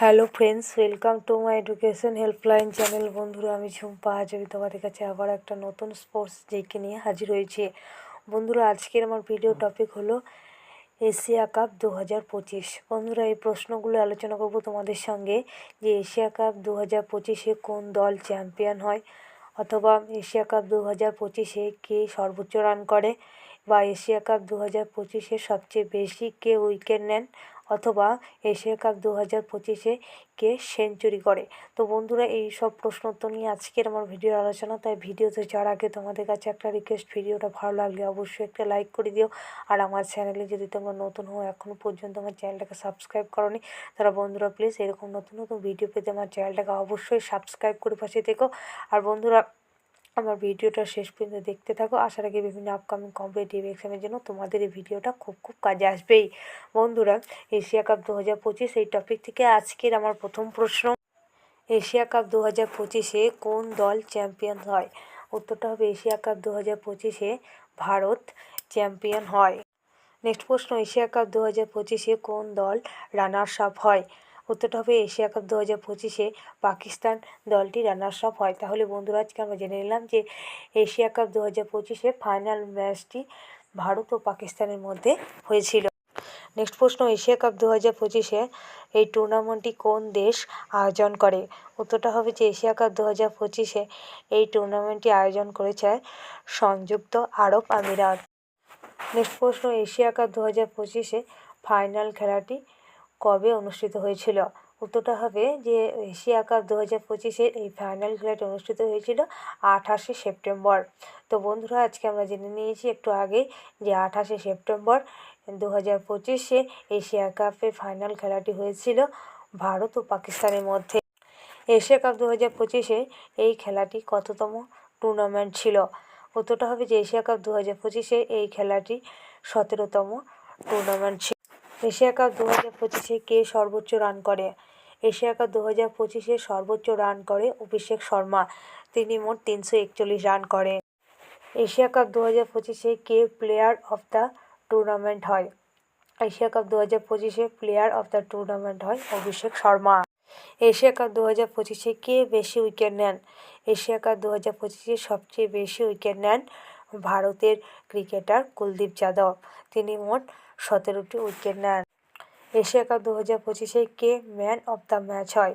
Hello friends, welcome to my education helpline channel. বন্ধুরা, আমি ঝুম্পা। আজ আমি তোমাদের কাছে আবার একটা নতুন স্পোর্টস জেকে নিয়ে হাজির হয়েছি। বন্ধুরা, আজকের আমার ভিডিও টপিক হলো এশিয়া কাপ দু হাজার পঁচিশ। বন্ধুরা, এই প্রশ্নগুলো আলোচনা করব তোমাদের সঙ্গে যে এশিয়া কাপ দু হাজার পঁচিশে কোন দল চ্যাম্পিয়ন হয় অথবা এশিয়া কাপ দু হাজার পঁচিশে কে সর্বোচ্চ রান করে বা এশিয়া কাপ দু হাজার পঁচিশে সবচেয়ে বেশি কে উইকেট নেন অথবা এশিয়া কাপ দু হাজার পঁচিশে কে সেঞ্চুরি করে? তো বন্ধুরা এই সব প্রশ্ন উত্তর নিয়ে আজকের আমার ভিডিওর আলোচনা। তাই ভিডিওতে যাওয়ার আগে তোমাদের কাছে একটা রিকোয়েস্ট ভিডিওটা ভালো লাগলে অবশ্যই একটা লাইক করে দিও। আর আমার চ্যানেলে যদি তোমরা নতুন হও এখনও পর্যন্ত আমার চ্যানেলটাকে সাবস্ক্রাইব করনি তারা বন্ধুরা প্লিজ এরকম নতুন নতুন ভিডিও পেতে আমার চ্যানেলটাকে অবশ্যই সাবস্ক্রাইব করে পাশে থেকো। আর বন্ধুরা আমার ভিডিওটা শেষ পর্যন্ত দেখতে থাকো। আশা রাখি বিভিন্ন আপকামিং কম্পিটিটিভ এক্সামের জন্য তোমাদের এই ভিডিওটা খুব খুব কাজে আসবেই। বন্ধুরা, এশিয়া কাপ দু হাজার পঁচিশ এই টপিক থেকে আজকের আমার প্রথম প্রশ্ন। এশিয়া কাপ দু হাজার পঁচিশে কোন দল চ্যাম্পিয়ন হয়? উত্তরটা হবে এশিয়া কাপ দু হাজার পঁচিশে ভারত চ্যাম্পিয়ন হয়। নেক্সট প্রশ্ন, এশিয়া কাপ দু হাজার পঁচিশে কোন দল রানার্স আপ হয়? উত্তরটা হবে এশিয়া কাপ দু হাজার পঁচিশে পাকিস্তান দলটি রানার্স আপ হয়। তাহলে বন্ধুরা, আজকে আমরা জেনে নিলাম যে এশিয়া কাপ দু হাজার পঁচিশে ফাইনাল ম্যাচটি ভারত ও পাকিস্তানের মধ্যে হয়েছিল। নেক্সট প্রশ্ন, এশিয়া কাপ দু হাজার পঁচিশে এই টুর্নামেন্টটি কোন দেশ আয়োজন করে? উত্তরটা হবে যে এশিয়া কাপ দু হাজার পঁচিশে এই টুর্নামেন্টটি আয়োজন করেছে সংযুক্ত আরব আমিরাত। নেক্সট প্রশ্ন, এশিয়া কাপ দু হাজার পঁচিশে ফাইনাল খেলাটি কবে অনুষ্ঠিত হয়েছিল? উত্তরটা হবে যে এশিয়া কাপ দু হাজার পঁচিশের এই ফাইনাল খেলাটি অনুষ্ঠিত হয়েছিল আঠাশে সেপ্টেম্বর। তো বন্ধুরা, আজকে আমরা জেনে নিয়েছি একটু আগে যে আঠাশে সেপ্টেম্বর দু হাজার পঁচিশে এশিয়া কাপের ফাইনাল খেলাটি হয়েছিল ভারত ও পাকিস্তানের মধ্যে। এশিয়া কাপ দু হাজার পঁচিশে এই খেলাটি কততম টুর্নামেন্ট ছিল? উত্তরটা হবে যে এশিয়া কাপ দু হাজার পঁচিশে এই খেলাটি সতেরোতম টুর্নামেন্ট ছিল। এশিয়া কাপ দু হাজার পঁচিশে কে সর্বোচ্চ রান করে? এশিয়া কাপ দু হাজার পঁচিশে সর্বোচ্চ রান করে অভিষেক শর্মা। তিনি মোট তিনশো একচল্লিশ রান করে। এশিয়া কাপ দু হাজার পঁচিশে কে প্লেয়ার অফ দ্য টুর্নামেন্ট হয়? এশিয়া কাপ দু হাজার পঁচিশে প্লেয়ার অফ দ্য টুর্নামেন্ট হয় অভিষেক শর্মা। এশিয়া কাপ দু হাজার পঁচিশে কে বেশি উইকেট নেন? এশিয়া কাপ দু হাজার পঁচিশে সবচেয়ে বেশি উইকেট নেন ভারতের ক্রিকেটার কুলদীপ যাদব। তিনি মোট সতেরোটি উইকেট নেন। এশিয়া কাপ দু হাজার পঁচিশে কে ম্যান অফ দ্য ম্যাচ হয়?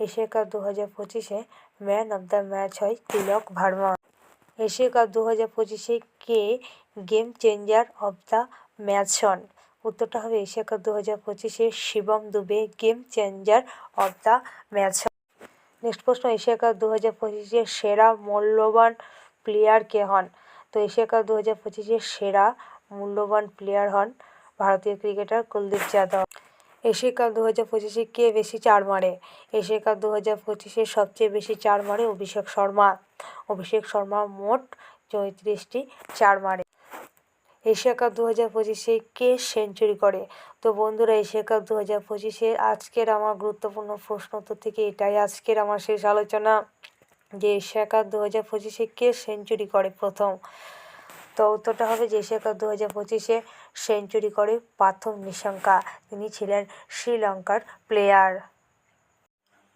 এশিয়া কাপ দু হাজার পঁচিশে ম্যান অফ দ্য ম্যাচ হয় তিলক ভার্মা। এশিয়া কাপ দু হাজার পঁচিশে কে game changer of the match হন? উত্তরটা হবে এশিয়া কাপ দু হাজার পঁচিশে Shivam Dube game changer of the match হন নেক্সট প্রশ্ন, এশিয়া কাপ দু হাজার পঁচিশে সেরা মূল্যবান প্লেয়ার কে হন? তো এশিয়া কাপ দু হাজার পঁচিশে সেরা মূল্যবান প্লেয়ার হন ভারতীয় cricketer Kuldeep Yadav. Asia cup দু হাজার পঁচিশে কে বেশি চার মারে? এশিয়া কাপ দু হাজার পঁচিশে সবচেয়ে বেশি চার মারে অভিষেক শর্মা। অভিষেক শর্মা মোট চৌত্রিশটি চার মারে। এশিয়া কাপ দু হাজার পঁচিশে কে সেঞ্চুরি করে? তো বন্ধুরা এশিয়া কাপ দু হাজার পঁচিশে আজকের আমার গুরুত্বপূর্ণ প্রশ্ন তো থেকে এটাই। আজকের আমার শেষ আলোচনা যে এশিয়া কাপ দু হাজার পঁচিশে কে সেঞ্চুরি করে প্রথম? তো উত্তরটা হবে যে এশিয়া কাপ দু হাজার পঁচিশে সেঞ্চুরি করে প্রাথম নিশঙ্কা। তিনি ছিলেন শ্রীলঙ্কার প্লেয়ার